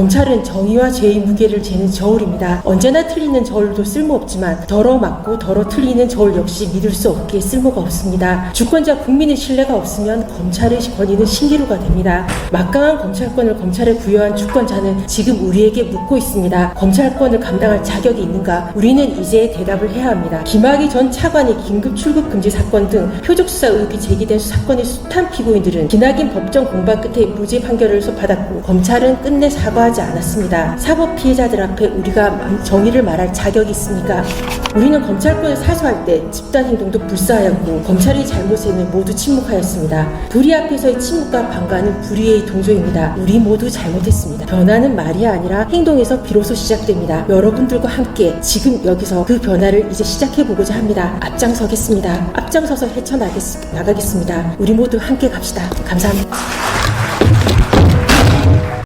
검찰은 정의와 죄의 무게를 재는 저울입니다. 언제나 틀리는 저울도 쓸모없지만 덜어 맞고 덜어 틀리는 저울 역시 믿을 수 없기에 쓸모가 없습니다. 주권자 국민의 신뢰가 없으면 검찰의 권위는 신기루가 됩니다. 막강한 검찰권을 검찰에 부여한 주권자는 지금 우리에게 묻고 있습니다. 검찰권을 감당할 자격이 있는가? 우리는 이제 대답을 해야 합니다. 김학의 전 차관의 긴급 출국 금지 사건 등 표적 수사 의혹이 제기된 사건의 숱한 피고인들은 기나긴 법정 공방 끝에 무죄 판결을 받았고 검찰은 끝내 사과 하지 않았습니다. 사법 피해자들 앞에 우리가 정의를 말할 자격이 있습니까? 우리는 검찰권을 사수할 때 집단 행동도 불사하였고 검찰의 잘못에는 모두 침묵하였습니다. 불의 앞에서의 침묵과 방관은 불의의 동조입니다. 우리 모두 잘못했습니다. 변화는 말이 아니라 행동에서 비로소 시작됩니다. 여러분들과 함께 지금 여기서 그 변화를 이제 시작해 보고자 합니다. 앞장서겠습니다. 앞장서서 헤쳐나가겠습니다. 우리 모두 함께 갑시다. 감사합니다.